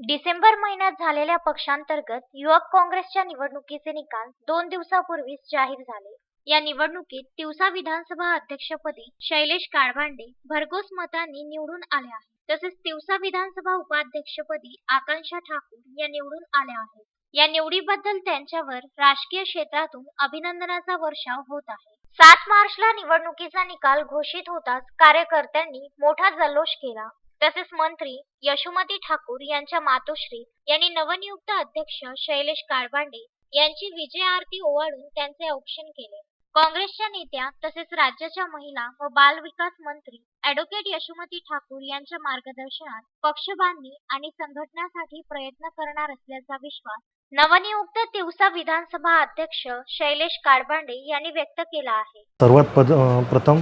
डिसेंबर महिन्यात झालेल्या पक्षांतर्गत युवक काँग्रेसच्या निवडणुकीचे निकाल दोन दिवसापूर्वीच जाहीर झाले. या निवडणुकीत तिवसा विधानसभा अध्यक्षपदी शैलेश काळभांडे भरघोस मतांनी निवडून आले आहेत. तसेच तिवसा विधानसभा उपाध्यक्षपदी आकांक्षा ठाकूर या निवडून आल्या आहेत. या निवडीबद्दल त्यांच्यावर राजकीय क्षेत्रातून अभिनंदनाचा वर्षाव होत आहे. सात मार्चला निवडणुकीचा निकाल घोषित होताच कार्यकर्त्यांनी मोठा जल्लोष केला. तसेच मंत्री यशोमती ठाकूर यांच्या मातोश्री यांनी नवनियुक्त अध्यक्ष शैलेश काळबांडे यांची विजय आरती ओवाळून त्यांचे औक्षण केले. काँग्रेसच्या नेत्या तसेच राज्याच्या महिला व बाल विकास मंत्री ॲडव्होकेट यशोमती ठाकूर यांच्या मार्गदर्शनात पक्षबांधणी आणि संघटनासाठी प्रयत्न करणार असल्याचा विश्वास नवनियुक्त तिवसा विधानसभा अध्यक्ष शैलेश काळबांडे यांनी व्यक्त केला आहे. सर्वात पद प्रथम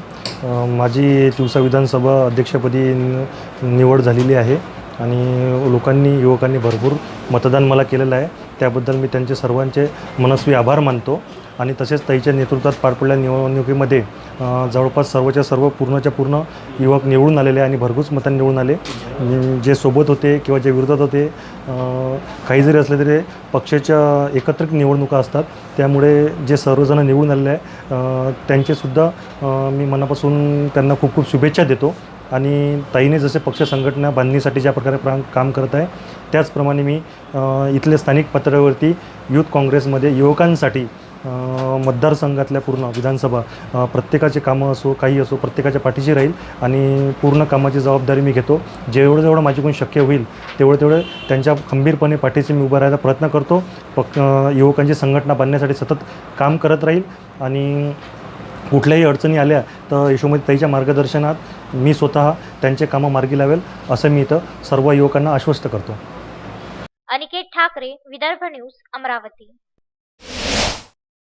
माझी तिवसा विधानसभा अध्यक्षपदी निवड झालेली आहे आणि लोकांनी युवकांनी भरपूर मतदान मला केलेलं आहे. त्याबद्दल मी त्यांचे सर्वांचे मनस्वी आभार मानतो. आणि तसेच ताईच्या नेतृत्वात पार पडलेल्या निवडणुकीमध्ये जवळपास सर्वच्या सर्व पूर्णच्या पूर्ण युवक निवडून आलेले आणि भरघूस मतांनी निवडून आले. जे सोबत होते किंवा जे विरोधात होते काही जरी असले तरी पक्षाच्या एकत्रित निवडणुका असतात. त्यामुळे जे सर्वजण निवडून आलेले आहे त्यांचेसुद्धा मी मनापासून त्यांना खूप खूप शुभेच्छा देतो. आणि ताईने जसे पक्ष संघटना बांधणीसाठी ज्या प्रकारे प्रा काम करत आहे त्याचप्रमाणे मी इथले स्थानिक पातळीवरती युथ काँग्रेसमध्ये युवकांसाठी मतदारसंघातल्या पूर्ण विधानसभा प्रत्येकाचे कामं असो काही असो प्रत्येकाच्या पाठीशी राहील आणि पूर्ण कामाची जबाबदारी मी घेतो. जेवढं जेवढं माझ्याकडून शक्य होईल तेवढं तेवढं त्यांच्या खंबीरपणे पाठीशी मी उभा राहायचा प्रयत्न करतो. पक् युवकांची संघटना बांधण्यासाठी सतत काम करत राहील आणि कुठल्याही अडचणी आल्या तर यशोमती ताईच्या मार्गदर्शनात मी स्वतः त्यांचे कामं मार्गी लावेल असं मी इथं सर्व युवकांना आश्वस्त करतो. अनिकेत ठाकरे विदर्भ न्यूज अमरावती.